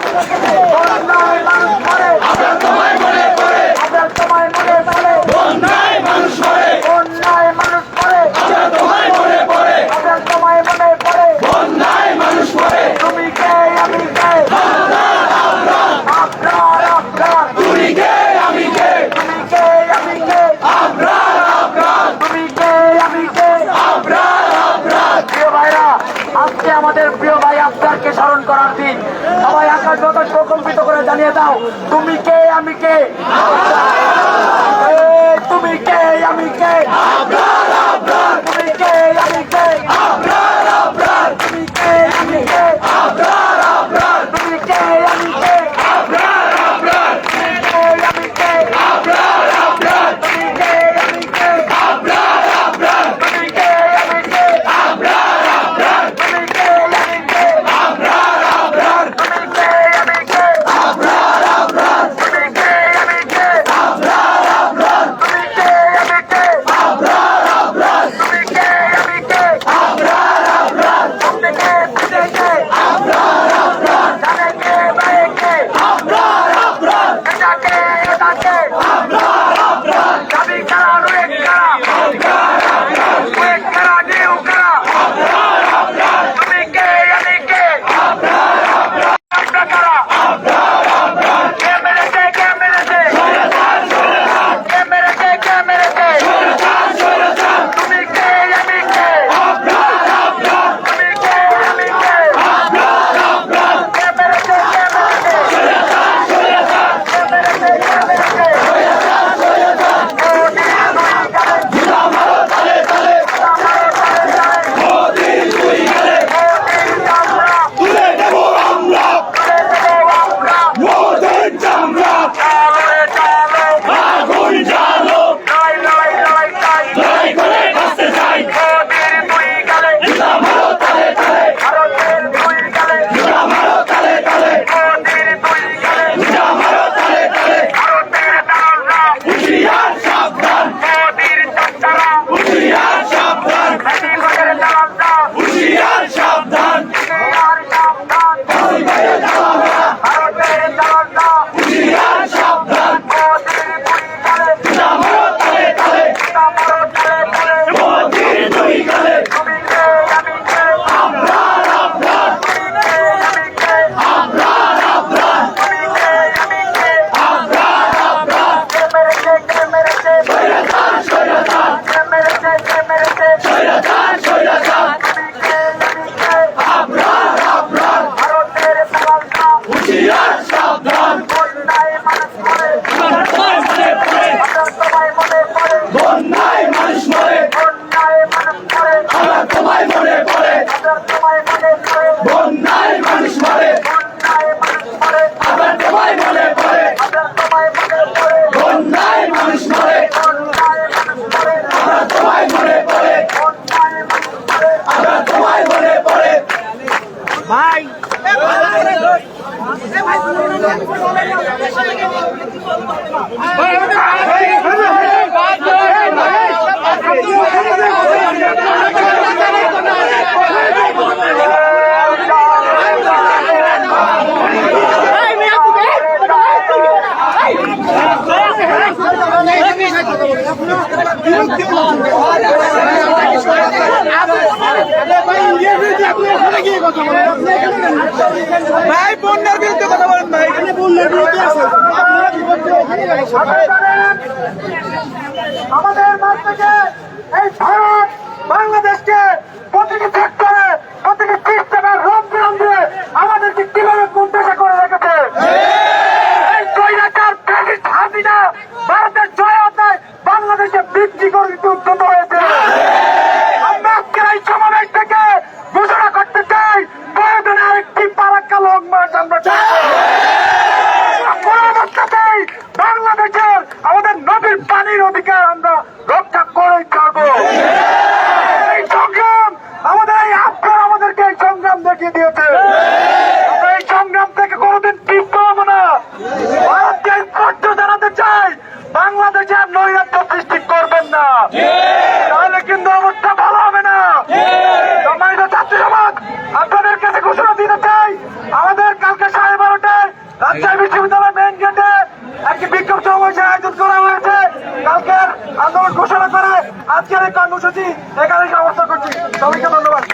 বাংলায় মানুষ মরে আকাশ বাতাস প্রকম্পিত করে জানিয়ে দাও। তুমি কে আমি কে? তুমি কে? দাম ভাই বন্যার বিরুদ্ধে কথা বৃদ্ধি করতে উদ্যত হয়েছে আমরা আজকের এই সমাবেশ থেকে ঘোষণা করতে চাই প্রয়োজনে আরেকটি পারাক্কা লং মার্চ আমরা বাংলাদেশের আমাদের নদীর পানির অধিকার আমরা রক্ষা করে ছাড়বো আমাদের এই আত্মার আমাদেরকে এই দেখিয়ে দিয়েছে। তাহলে কিন্তু অবস্থা ভালো হবে না। সম্মানিত ছাত্র সমাজ আপনাদের কাছে ঘোষণা দিতে চাই আমাদের কালকে সাড়ে বারোটায় রাজশাহী বিশ্ববিদ্যালয় ব্যাংক গেটে একটি বিক্ষোভ সমাবেশের আয়োজন করা হয়েছে। কালকের আন্দোলন ঘোষণা করে আজকের এই কর্মসূচি এখানে সমস্ত করছি। সবাইকে ধন্যবাদ।